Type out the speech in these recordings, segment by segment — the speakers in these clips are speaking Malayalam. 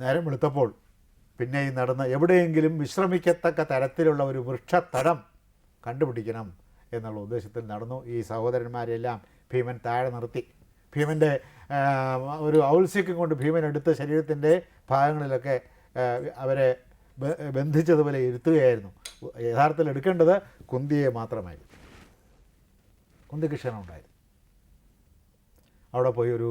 നേരം വെളുത്തപ്പോൾ പിന്നെ ഈ നടന്ന് എവിടെയെങ്കിലും വിശ്രമിക്കത്തക്ക തരത്തിലുള്ള ഒരു വൃക്ഷത്തടം കണ്ടുപിടിക്കണം എന്നുള്ള ഉദ്ദേശത്തിൽ നടന്നു. ഈ സഹോദരന്മാരെല്ലാം ഭീമൻ താഴെ നിർത്തി. ഭീമന്റെ ഒരു ഔത്സ്യക്യം കൊണ്ട് ഭീമൻ എടുത്ത ശരീരത്തിന്റെ ഭാഗങ്ങളിലൊക്കെ അവരെ ബന്ധിച്ചതുപോലെ ഇരുത്തുകയായിരുന്നു. യഥാർത്ഥത്തിൽ എടുക്കേണ്ടത് കുന്തിയെ മാത്രമായിരുന്നു. കുന്തിക്ക് ക്ഷണമുണ്ടായിരുന്നു അവിടെ പോയി ഒരു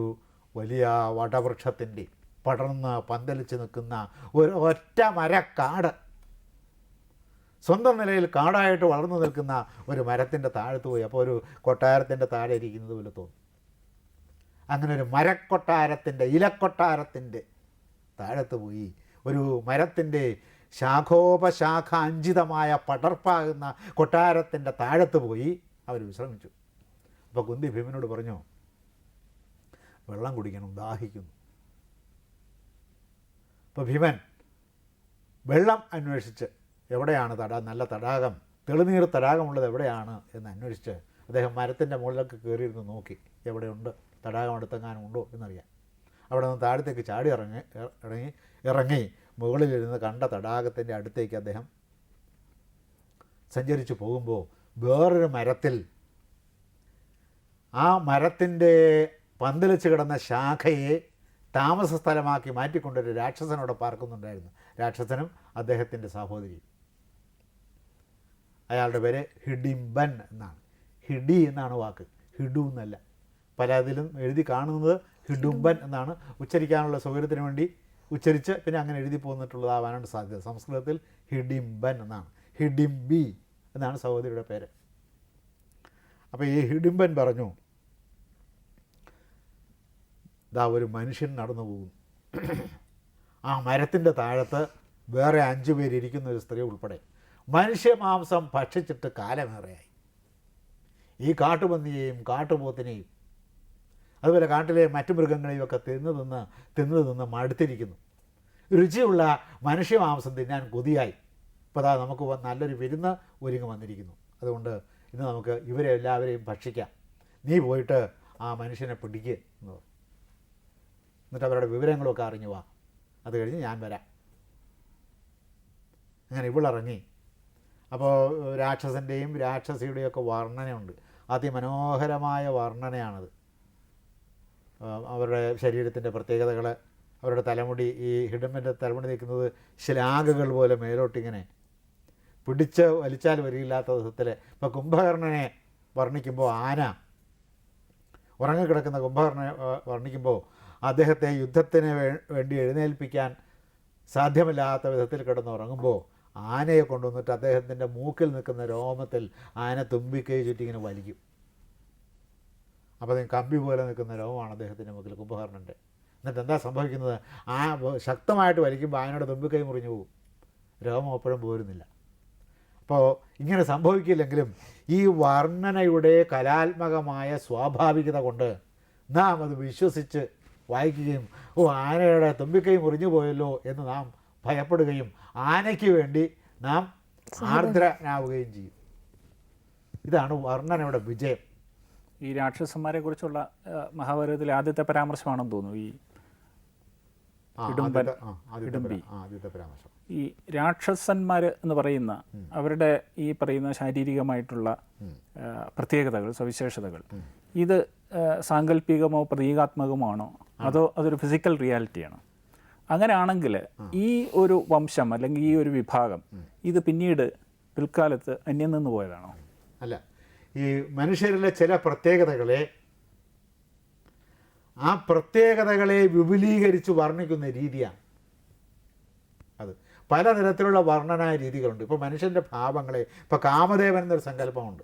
വലിയ വടവൃക്ഷത്തിന്റെ പടർന്ന് പന്തലിച്ച് നിൽക്കുന്ന ഒരു ഒറ്റ മരക്കാട്. സ്വന്തം നിലയിൽ കാടായിട്ട് വളർന്നു നിൽക്കുന്ന ഒരു മരത്തിന്റെ താഴത്ത് പോയി. അപ്പോൾ ഒരു കൊട്ടാരത്തിന്റെ താഴെ ഇരിക്കുന്നത് പോലെ തോന്നും. അങ്ങനെ ഒരു മരക്കൊട്ടാരത്തിന്റെ ഇലക്കൊട്ടാരത്തിന്റെ താഴത്ത് പോയി ഒരു മരത്തിന്റെ ശാഖോപശാഖ അഞ്ചിതമായ പടർപ്പാകുന്ന കൊട്ടാരത്തിന്റെ താഴത്ത് പോയി അവർ വിശ്രമിച്ചു. അപ്പോൾ കുന്തി ഭീമനോട് പറഞ്ഞു വെള്ളം കുടിക്കണം ദാഹിക്കുന്നു. അപ്പോൾ ഭീമൻ വെള്ളം അന്വേഷിച്ച് എവിടെയാണ് തടാ നല്ല തടാകം തെളിനീർ തടാകമുള്ളത് എവിടെയാണ് എന്ന് അന്വേഷിച്ച് അദ്ദേഹം മരത്തിന്റെ മുകളിലൊക്കെ കയറിയിരുന്ന് നോക്കി. എവിടെയുണ്ട്? തടാകം അടുത്തെങ്ങാനും ഉണ്ടോ എന്നറിയാൻ. അവിടെ നിന്ന് താഴത്തേക്ക് ചാടി ഇറങ്ങി ഇറങ്ങി ഇറങ്ങി മുകളിലിരുന്ന് കണ്ട തടാകത്തിന്റെ അടുത്തേക്ക് അദ്ദേഹം സഞ്ചരിച്ചു പോകുമ്പോൾ വേറൊരു മരത്തിൽ ആ മരത്തിന്റെ പന്തലിച്ച് കിടന്ന ശാഖയെ താമസ സ്ഥലമാക്കി മാറ്റിക്കൊണ്ടൊരു രാക്ഷസനോട് പാർക്കുന്നുണ്ടായിരുന്നു. രാക്ഷസനും അദ്ദേഹത്തിന്റെ സഹോദരിയും. അയാളുടെ പേര് ഹിഡിംബൻ എന്നാണ്. ഹിഡി എന്നാണ് വാക്ക്. ഹിഡു എന്നല്ല. പല അതിലും എഴുതി കാണുന്നത് ഹിഡുംബൻ എന്നാണ്. ഉച്ചരിക്കാനുള്ള സൗകര്യത്തിന് വേണ്ടി ഉച്ചരിച്ച് പിന്നെ അങ്ങനെ എഴുതി പോന്നിട്ടുള്ളതാവാനാണ് സാധ്യത. സംസ്കൃതത്തിൽ ഹിഡിംബൻ എന്നാണ്. ഹിഡിംബി എന്നാണ് സഹോദരിയുടെ പേര്. അപ്പോൾ ഈ ഹിഡിംബൻ പറഞ്ഞു ദാ ഒരു മനുഷ്യൻ നടന്നു പോകും ആ മരത്തിന്റെ താഴത്ത് വേറെ അഞ്ചു പേരിയ്ക്കുന്ന ഒരു സ്ത്രീ ഉൾപ്പെടെ. മനുഷ്യമാംസം ഭക്ഷിച്ചിട്ട് കാലമേറെയായി. ഈ കാട്ടുപന്നിയെയും കാട്ടുപോത്തിനെയും അതുപോലെ കാട്ടിലെ മറ്റു മൃഗങ്ങളെയും ഒക്കെ തിന്നു തിന്ന് തിന്നു തിന്ന് മടുത്തിരിക്കുന്നു. രുചിയുള്ള മനുഷ്യമാംസം തിന്നാൻ കൊതിയായി. ഇപ്പോൾ അതാ നമുക്ക് നല്ലൊരു വിരുന്ന് ഒരുങ്ങി വന്നിരിക്കുന്നു. അതുകൊണ്ട് ഇന്ന് നമുക്ക് ഇവരെ എല്ലാവരെയും ഭക്ഷിക്കാം. നീ പോയിട്ട് ആ മനുഷ്യനെ പിടിക്കുക എന്ന് പറഞ്ഞു. എന്നിട്ട് അവരുടെ വിവരങ്ങളൊക്കെ അറിഞ്ഞു വാ. അത് കഴിഞ്ഞ് ഞാൻ വരാം. അങ്ങനെ ഇവളിറങ്ങി. അപ്പോൾ രാക്ഷസന്റെയും രാക്ഷസിയുടെയും ഒക്കെ വർണനയുണ്ട്. അതിമനോഹരമായ വർണനയാണത്. അവരുടെ ശരീരത്തിന്റെ പ്രത്യേകതകൾ അവരുടെ തലമുടി ഈ ഹിഡമ്പിന്റെ തലമുടി നിൽക്കുന്നത് ശ്ലാഘകൾ പോലെ മേലോട്ടിങ്ങനെ പിടിച്ച് വലിച്ചാൽ വരിയില്ലാത്ത വിധത്തിൽ ഇപ്പോൾ കുംഭകർണനെ വർണിക്കുമ്പോൾ ആന ഉറങ്ങിക്കിടക്കുന്ന കുംഭകർണനെ വർണിക്കുമ്പോൾ അദ്ദേഹത്തെ യുദ്ധത്തിന് വേണ്ടി എഴുന്നേൽപ്പിക്കാൻ സാധ്യമല്ലാത്ത വിധത്തിൽ കിടന്നുറങ്ങുമ്പോൾ ആനയെ കൊണ്ടുവന്നിട്ട് അദ്ദേഹത്തിന്റെ മൂക്കിൽ നിൽക്കുന്ന രോമത്തിൽ ആന തുമ്പിക്കൈ ചുറ്റിങ്ങനെ വലിക്കും. അപ്പോൾ അതിന് കമ്പി പോലെ നിൽക്കുന്ന രോമമാണ് അദ്ദേഹത്തിന്റെ മുക്കിൽ കുംഭകർണന്റെ എന്നിട്ട് എന്താ സംഭവിക്കുന്നത്? ആ ശക്തമായിട്ട് വലിക്കുമ്പോൾ ആനയുടെ തുമ്പിക്കൈ മുറിഞ്ഞു പോകും. രോമം എപ്പോഴും പോരുന്നില്ല. അപ്പോൾ ഇങ്ങനെ സംഭവിക്കില്ലെങ്കിലും ഈ വർണനയുടെ കലാത്മകമായ സ്വാഭാവികത കൊണ്ട് നാം അത് വിശ്വസിച്ച് വായിക്കുകയും ഓ ആനയുടെ തുമ്പിക്കൈ മുറിഞ്ഞു പോയല്ലോ എന്ന് നാം ഭയപ്പെടുകയും ആനയ്ക്ക് വേണ്ടി നാം ആർദ്രനാവുകയും ചെയ്യും. ഇതാണ് വർണനയുടെ വിജയം. ഈ രാക്ഷസന്മാരെ കുറിച്ചുള്ള മഹാഭാരതത്തിലെ ആദ്യത്തെ പരാമർശമാണെന്ന് തോന്നുന്നു. ഈ ഇടുമ്പി. ഈ രാക്ഷസന്മാർ എന്ന് പറയുന്ന അവരുടെ ഈ പറയുന്ന ശാരീരികമായിട്ടുള്ള പ്രത്യേകതകൾ സവിശേഷതകൾ. ഇത് സാങ്കല്പികമോ പ്രതീകാത്മകമോ ആണോ അതോ അതൊരു ഫിസിക്കൽ റിയാലിറ്റിയാണോ അങ്ങനെയാണെങ്കിൽ ഈ ഒരു വംശം അല്ലെങ്കിൽ ഈ ഒരു വിഭാഗം ഇത് പിന്നീട് പിൽക്കാലത്ത് അന്യം നിന്ന് പോയതാണോ? അല്ല ഈ മനുഷ്യരിലെ ചില പ്രത്യേകതകളെ ആ പ്രത്യേകതകളെ വിപുലീകരിച്ച് വർണിക്കുന്ന രീതിയാണ് അത്. പലതരത്തിലുള്ള വർണനായ രീതികളുണ്ട്. ഇപ്പോൾ മനുഷ്യന്റെ ഭാവങ്ങളെ ഇപ്പോൾ കാമദേവൻ എന്നൊരു സങ്കല്പമുണ്ട്.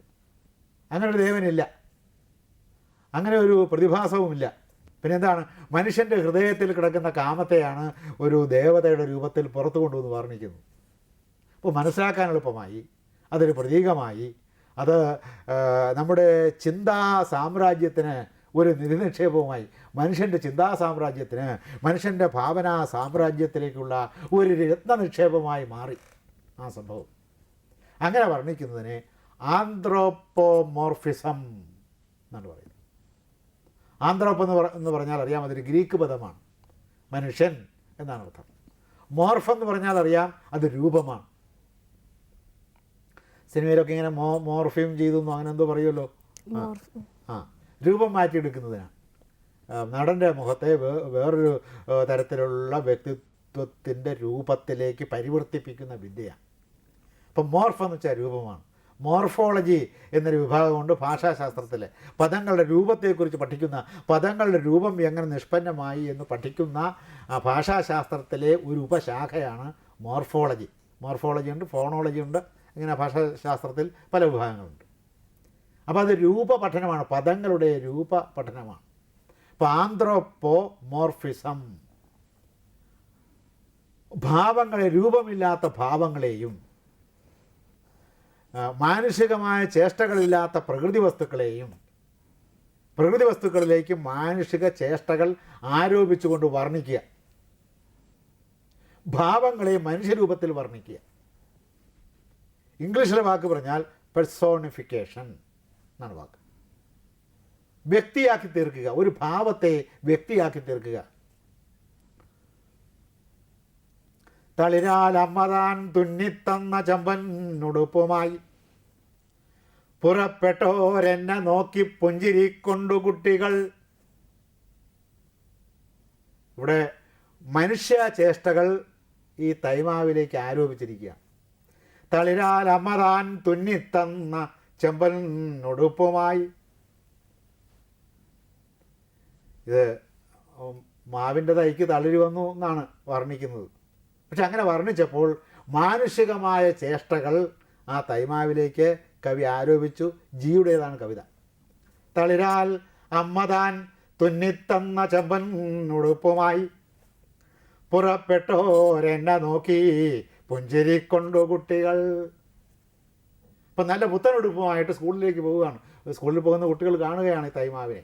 അങ്ങനൊരു ദേവനില്ല. അങ്ങനെ ഒരു പ്രതിഭാസവുമില്ല. പിന്നെ എന്താണ് മനുഷ്യന്റെ ഹൃദയത്തിൽ കിടക്കുന്ന കാമത്തെയാണ് ഒരു ദേവതയുടെ രൂപത്തിൽ പുറത്തു കൊണ്ടുവന്ന് വർണിക്കുന്നത്. അപ്പോൾ മനസ്സിലാക്കാൻ എളുപ്പമായി. അതൊരു പ്രതീകമായി. അത് നമ്മുടെ ചിന്താ സാമ്രാജ്യത്തിന് ഒരു നിധി നിക്ഷേപവുമായി മനുഷ്യന്റെ ചിന്താ സാമ്രാജ്യത്തിന് മനുഷ്യന്റെ ഭാവനാ സാമ്രാജ്യത്തിലേക്കുള്ള ഒരു രത്ന നിക്ഷേപമായി മാറി ആ സംഭവം. അങ്ങനെ വർണിക്കുന്നതിനെ ആന്ത്രോപ്പോമോർഫിസം എന്നാണ് പറയുന്നത്. ആന്ത്രോപ്പ് എന്ന് പറ എന്ന് പറഞ്ഞാൽ അറിയാം അതൊരു ഗ്രീക്ക് പദമാണ്. മനുഷ്യൻ എന്നാണ് അർത്ഥം. മോർഫ് എന്ന് പറഞ്ഞാൽ അറിയാം അത് രൂപമാണ്. സിനിമയിലൊക്കെ ഇങ്ങനെ മോ മോർഫിയും ചെയ്തു അങ്ങനെ എന്തോ പറയുമല്ലോ. ആ രൂപം മാറ്റിയെടുക്കുന്നതിനാണ്. നടന്റെ മുഖത്തെ വേറൊരു തരത്തിലുള്ള വ്യക്തിത്വത്തിന്റെ രൂപത്തിലേക്ക് പരിവർത്തിപ്പിക്കുന്ന വിദ്യയാണ്. അപ്പം മോർഫ് എന്ന് വെച്ചാൽ രൂപമാണ്. മോർഫോളജി എന്നൊരു വിഭാഗമുണ്ട് ഭാഷാശാസ്ത്രത്തിൽ. പദങ്ങളുടെ രൂപത്തെക്കുറിച്ച് പഠിക്കുന്ന പദങ്ങളുടെ രൂപം എങ്ങനെ നിഷ്പന്നമായി എന്ന് പഠിക്കുന്ന ഭാഷാശാസ്ത്രത്തിലെ ഒരു ഉപശാഖയാണ് മോർഫോളജി. മോർഫോളജി ഉണ്ട് ഫോണോളജി ഉണ്ട് ഇങ്ങനെ ഭാഷാശാസ്ത്രത്തിൽ പല വിഭാഗങ്ങളുണ്ട്. അപ്പോൾ അത് രൂപ പഠനമാണ് പദങ്ങളുടെ രൂപ പഠനമാണ് അപ്പോൾ ആന്ത്രോപ്പോ മോർഫിസം ഭാവങ്ങളെ രൂപമില്ലാത്ത ഭാവങ്ങളെയും മാനുഷികമായ ചേഷ്ടകളില്ലാത്ത പ്രകൃതി വസ്തുക്കളെയും പ്രകൃതി വസ്തുക്കളിലേക്ക് മാനുഷിക ചേഷ്ടകൾ ആരോപിച്ചുകൊണ്ട് വർണിക്കുക. ഭാവങ്ങളെ മനുഷ്യരൂപത്തിൽ വർണിക്കുക. ഇംഗ്ലീഷിലെ വാക്ക് പറഞ്ഞാൽ പെർസോണിഫിക്കേഷൻ എന്നാണ് വാക്ക്. വ്യക്തിയാക്കി തീർക്കുക ഒരു ഭാവത്തെ വ്യക്തിയാക്കി തീർക്കുക. തളിരാൽ അമ്മതാൻ തുന്നിത്തന്ന ചമ്പനുടുപ്പുമായി പുറപ്പെട്ടോരെന്നെ നോക്കി പുഞ്ചിരിക്കൊണ്ടു കുട്ടികൾ. ഇവിടെ മനുഷ്യ ചേഷ്ടകൾ ഈ തൈമാവിലേക്ക് ആരോപിച്ചിരിക്കുക തളിരാൽ അമറാൻ തുന്നിത്തന്ന ചെമ്പൻ ഉടുപ്പുമായി. ഇത് മാവിന്റെ തൈക്ക് തളിര് വന്നു എന്നാണ് വർണിക്കുന്നത്. പക്ഷെ അങ്ങനെ വർണിച്ചപ്പോൾ മാനുഷികമായ ചേഷ്ടകൾ ആ തൈമാവിലേക്ക് കവി ആരോപിച്ചു. ജിയുടേതാണ് കവിത. തളിരാൽ അമ്മതാൻ തുന്നിത്തന്ന ചെമ്പനുടുപ്പുമായി പുറപ്പെട്ടോരെന്നെ നോക്കി പുഞ്ചിരിക്കൊണ്ടു കുട്ടികൾ. ഇപ്പം നല്ല പുത്തനുടുപ്പുമായിട്ട് സ്കൂളിലേക്ക് പോവുകയാണ്. സ്കൂളിൽ പോകുന്ന കുട്ടികൾ കാണുകയാണ് ഈ തൈമാവിനെ.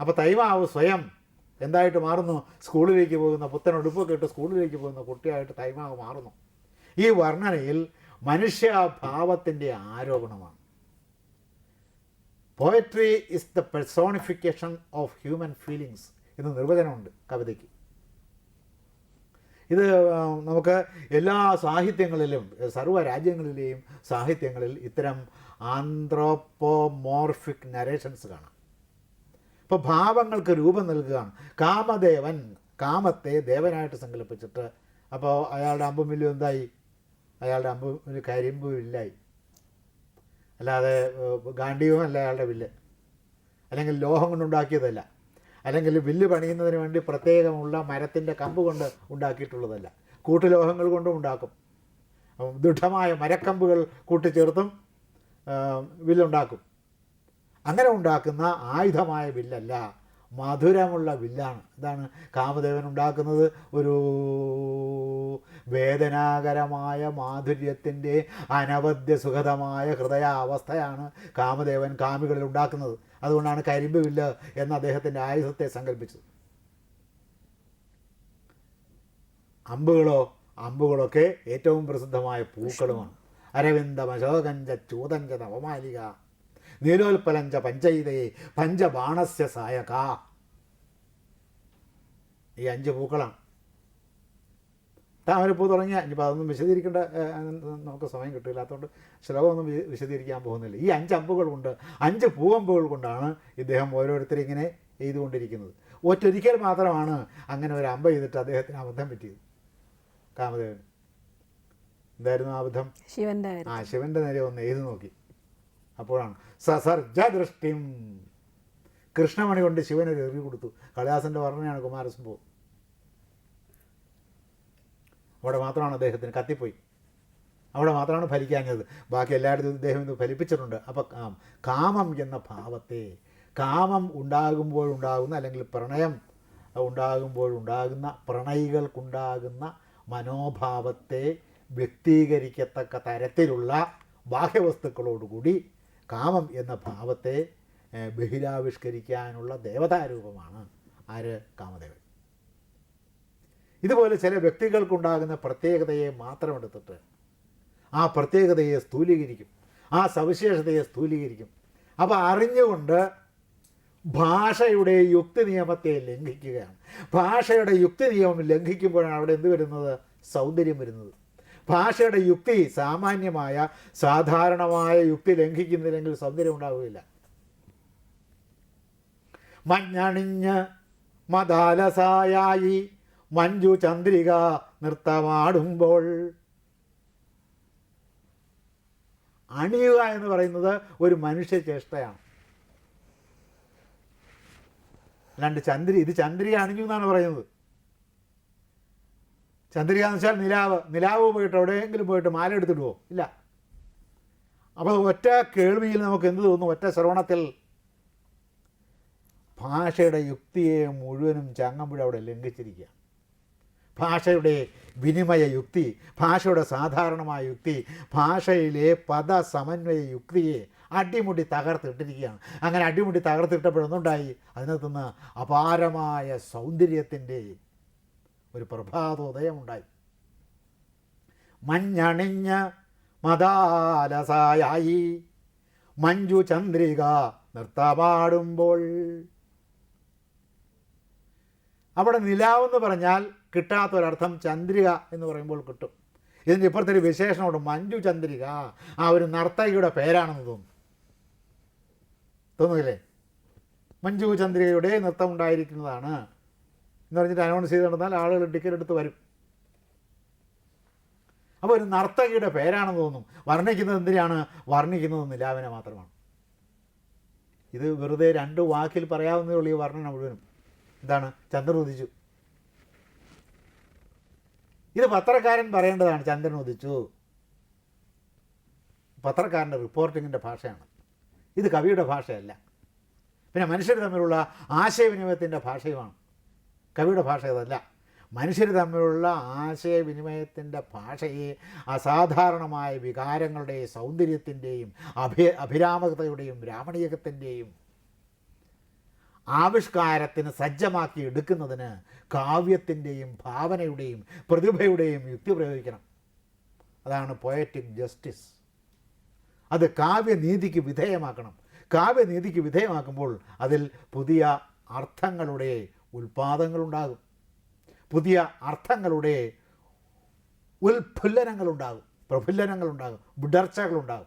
അപ്പോൾ തൈമാവ് സ്വയം എന്തായിട്ട് മാറുന്നു? സ്കൂളിലേക്ക് പോകുന്ന പുത്തനുടുപ്പൊക്കെ ഇട്ട് സ്കൂളിലേക്ക് പോകുന്ന കുട്ടിയായിട്ട് തൈമാവ് മാറുന്നു. ഈ വർണനയിൽ മനുഷ്യഭാവത്തിന്റെ ആരോപണമാണ്. Poetry is the personification of human feelings എന്ന് നിർവചനമുണ്ട് കവിതയ്ക്ക്. ഇത് നമുക്ക് എല്ലാ സാഹിത്യങ്ങളിലും സർവ രാജ്യങ്ങളിലെയും സാഹിത്യങ്ങളിൽ ഇത്തരം ആന്ത്രോപ്പോമോർഫിക് നരേഷൻസ് കാണാം. ഇപ്പോൾ ഭാവങ്ങൾക്ക് രൂപം നൽകുകയാണ്. കാമദേവൻ കാമത്തെ ദേവനായിട്ട് സങ്കല്പിച്ചിട്ട് അപ്പോൾ അയാളുടെ അമ്പും എന്തായി? അയാളുടെ അമ്പുമില്ല കരിമ്പും ഇല്ലായി. അല്ലാതെ ഏഹ്, അല്ല അയാളുടെ വില്ല്. അല്ലെങ്കിൽ ലോഹം കൊണ്ടുണ്ടാക്കിയതല്ല അല്ലെങ്കിൽ വില്ല് പണിയുന്നതിന് വേണ്ടി പ്രത്യേകമുള്ള മരത്തിന്റെ കമ്പ് കൊണ്ട് ഉണ്ടാക്കിയിട്ടുള്ളതല്ല. കൂട്ടുലോഹങ്ങൾ കൊണ്ടും ഉണ്ടാക്കും. ദൃഢമായ മരക്കമ്പുകൾ കൂട്ടിച്ചേർത്തും വില്ലുണ്ടാക്കും. അങ്ങനെ ഉണ്ടാക്കുന്ന ആയുധമായ വില്ലല്ല. മധുരമുള്ള വില്ലാണ്. ഇതാണ് കാമദേവൻ ഉണ്ടാക്കുന്നത്. ഒരു വേദനാകരമായ മാധുര്യത്തിന്റെ അനവധ്യ സുഖതമായ ഹൃദയാവസ്ഥയാണ് കാമദേവൻ കാമികളിൽ ഉണ്ടാക്കുന്നത്. അതുകൊണ്ടാണ് കരിമ്പ് വില്ല് എന്ന അദ്ദേഹത്തിന്റെ ആയുധത്തെ സങ്കല്പിച്ചത്. അമ്പുകളോ അമ്പുകളൊക്കെ ഏറ്റവും പ്രസിദ്ധമായ പൂക്കളുമാണ്. അരവിന്ദമശോകഞ്ച ചൂതഞ്ച നവമാലിക നീലോൽപ്പലഞ്ച പഞ്ചയിതയെ പഞ്ചബാണസ്യ സായക. ഈ അഞ്ച് പൂക്കളാണ്. താമരപ്പൂ തുടങ്ങിയ ഇനിയിപ്പോൾ അതൊന്നും വിശദീകരിക്കേണ്ട നമുക്ക് സമയം കിട്ടില്ലാത്തതുകൊണ്ട് ശ്ലോകമൊന്നും വിശദീകരിക്കാൻ പോകുന്നില്ല. ഈ അഞ്ച് അമ്പുകൾ കൊണ്ട് അഞ്ച് പൂവമ്പുകൾ കൊണ്ടാണ് ഇദ്ദേഹം ഓരോരുത്തരും ഇങ്ങനെ എഴുതുകൊണ്ടിരിക്കുന്നത് ഒറ്റൊരിക്കൽ മാത്രമാണ് അങ്ങനെ ഒരു അമ്പ ചെയ്തിട്ട് അദ്ദേഹത്തിന് അബദ്ധം പറ്റിയത്. കാമദേവൻ. എന്തായിരുന്നു അബദ്ധം? ശിവന്റെ ആ ശിവന്റെ ശിവന്റെ നേരെ ഒന്ന് എഴുതി നോക്കി. അപ്പോഴാണ്. സസർജ ദൃഷ്ടിം കൃഷ്ണമണി കൊണ്ട് ശിവനൊരു എറിവ് കൊടുത്തു. കളിദാസന്റെ വർണനയാണ് കുമാരസംഭവം അവിടെ മാത്രമാണ് അദ്ദേഹത്തിന് കത്തിപ്പോയി. അവിടെ മാത്രമാണ് ഫലിക്കാഞ്ഞത്. ബാക്കി എല്ലായിടത്തും ഇദ്ദേഹം ഇത് ഫലിപ്പിച്ചിട്ടുണ്ട്. അപ്പോൾ കാമം എന്ന ഭാവത്തെ കാമം ഉണ്ടാകുമ്പോഴുണ്ടാകുന്ന അല്ലെങ്കിൽ പ്രണയം ഉണ്ടാകുമ്പോഴുണ്ടാകുന്ന പ്രണയികൾക്കുണ്ടാകുന്ന മനോഭാവത്തെ വ്യക്തീകരിക്കത്തക്ക തരത്തിലുള്ള ബാഹ്യവസ്തുക്കളോടുകൂടി കാമം എന്ന ഭാവത്തെ ബഹിരാവിഷ്കരിക്കാനുള്ള ദേവതാരൂപമാണ് ആര്? കാമദേവൻ. ഇതുപോലെ ചില വ്യക്തികൾക്കുണ്ടാകുന്ന പ്രത്യേകതയെ മാത്രം എടുത്തിട്ട് ആ പ്രത്യേകതയെ സ്ഥൂലീകരിക്കും ആ സവിശേഷതയെ സ്ഥൂലീകരിക്കും. അപ്പോൾ അറിഞ്ഞുകൊണ്ട് ഭാഷയുടെ യുക്തി നിയമത്തെ ലംഘിക്കുകയാണ്. ഭാഷയുടെ യുക്തി നിയമം ലംഘിക്കുമ്പോഴാണ് അവിടെ എന്ത് വരുന്നത്? സൗന്ദര്യം വരുന്നത്. ഭാഷയുടെ യുക്തി സാമാന്യമായ സാധാരണമായ യുക്തി ലംഘിക്കുന്നില്ലെങ്കിൽ സൗന്ദര്യം ഉണ്ടാവുകയില്ല. മഞ്ഞണിഞ്ഞ് മദാലസായി മഞ്ജു ചന്ദ്രിക നൃത്തമാടുമ്പോൾ അണിയുക എന്ന് പറയുന്നത് ഒരു മനുഷ്യ ചേഷ്ടയാണ് അല്ലാണ്ട് ചന്ദ്രി ഇത് ചന്ദ്രിക അണിഞ്ഞു എന്നാണ് പറയുന്നത്. ചന്ദ്രിക എന്ന് വെച്ചാൽ നിലാവ്. നിലാവ് പോയിട്ട് എവിടെയെങ്കിലും പോയിട്ട് മാല എടുത്തിടുവോ? ഇല്ല. അപ്പോൾ ഒറ്റ കേൾവിയിൽ നമുക്ക് എന്ത് തോന്നും ഒറ്റ ശ്രവണത്തിൽ ഭാഷയുടെ യുക്തിയെ മുഴുവനും ചങ്ങമ്പുഴ അവിടെ ലംഘിച്ചിരിക്കുക ഭാഷയുടെ വിനിമയ യുക്തി ഭാഷയുടെ സാധാരണമായ യുക്തി ഭാഷയിലെ പദ സമന്വയ യുക്തിയെ അടിമുടി തകർത്തിട്ടിരിക്കുകയാണ്. അങ്ങനെ അടിമുടി തകർത്തിട്ടപ്പോഴൊന്നുണ്ടായി അതിനകത്തുനിന്ന് അപാരമായ സൗന്ദര്യത്തിന്റെ ഒരു പ്രഭാതോദയമുണ്ടായി. മഞ്ഞണിഞ്ഞ മദാലസായായി. മഞ്ജു ചന്ദ്രിക നൃത്തമാടുമ്പോൾ അവിടെ നിലാവെന്ന് പറഞ്ഞാൽ കിട്ടാത്തൊരർത്ഥം ചന്ദ്രിക എന്ന് പറയുമ്പോൾ കിട്ടും. ഇതിന്റെ ഇപ്പുറത്തൊരു വിശേഷണമുണ്ട്. മഞ്ജു ചന്ദ്രിക ആ ഒരു നർത്തകിയുടെ പേരാണെന്ന് തോന്നുന്നു. തോന്നുന്നില്ലേ? മഞ്ജു ചന്ദ്രികയുടെ നൃത്തം ഉണ്ടായിരിക്കുന്നതാണ് എന്ന് പറഞ്ഞിട്ട് അനൗൺസ് ചെയ്ത് നടന്നാൽ ആളുകൾ ടിക്കറ്റ് എടുത്ത് വരും. അപ്പോൾ ഒരു നർത്തകിയുടെ പേരാണെന്ന് തോന്നും. വർണിക്കുന്നത് എന്തിനാണ്? വർണിക്കുന്നത് നിലാവിനെ മാത്രമാണ്. ഇത് വെറുതെ രണ്ട് വാക്കിൽ പറയാവുന്നതേ ഉള്ളൂ ഈ വർണന മുഴുവനും. എന്താണ്? ചന്ദ്രൻ ഉദിച്ചു. ഇത് പത്രക്കാരൻ പറയേണ്ടതാണ്. ചന്ദ്രൻ ഉദിച്ചു. പത്രക്കാരന്റെ റിപ്പോർട്ടിങ്ങിന്റെ ഭാഷയാണ്. ഇത് കവിയുടെ ഭാഷയല്ല. പിന്നെ മനുഷ്യർ തമ്മിലുള്ള ആശയവിനിമയത്തിന്റെ ഭാഷയുമാണ്. കവിയുടെ ഭാഷ അതല്ല. മനുഷ്യർ തമ്മിലുള്ള ആശയവിനിമയത്തിന്റെ ഭാഷയെ അസാധാരണമായ വികാരങ്ങളുടെ സൗന്ദര്യത്തിന്റെയും അഭി അഭിരാമകതയുടെയും രാമണീയകത്തിന്റെയും ആവിഷ്കാരത്തിന് സജ്ജമാക്കി എടുക്കുന്നതിന് കാവ്യത്തിന്റെയും ഭാവനയുടെയും പ്രതിഭയുടെയും യുക്തി പ്രയോഗിക്കണം. അതാണ് പോയറ്റിക് ജസ്റ്റിസ് അത് കാവ്യനീതിക്ക് വിധേയമാക്കണം. കാവ്യനീതിക്ക് വിധേയമാക്കുമ്പോൾ അതിൽ പുതിയ അർത്ഥങ്ങളുടെ ഉൽപാദങ്ങളുണ്ടാകും. പുതിയ അർത്ഥങ്ങളുടെ ഉൽഫുല്ലനങ്ങളുണ്ടാകും. പ്രഫുല്ലനങ്ങളുണ്ടാകും. വിടർച്ചകളുണ്ടാകും.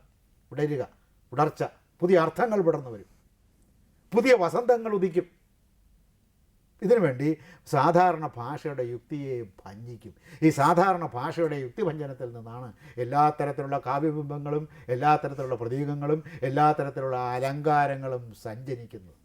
വിടരുക. വിടർച്ച. പുതിയ അർത്ഥങ്ങൾ വിടർന്നു വരും. പുതിയ വസന്തങ്ങൾ ഉദിക്കും. ഇതിനുവേണ്ടി സാധാരണ ഭാഷയുടെ യുക്തിയെ ഭഞ്ജിക്കും ഈ സാധാരണ ഭാഷയുടെ യുക്തിഭഞ്ജനത്തിൽ നിന്നാണ് എല്ലാ തരത്തിലുള്ള കാവ്യബിംബങ്ങളും എല്ലാ തരത്തിലുള്ള പ്രതീകങ്ങളും എല്ലാ തരത്തിലുള്ള അലങ്കാരങ്ങളും സഞ്ചരിക്കുന്നത്.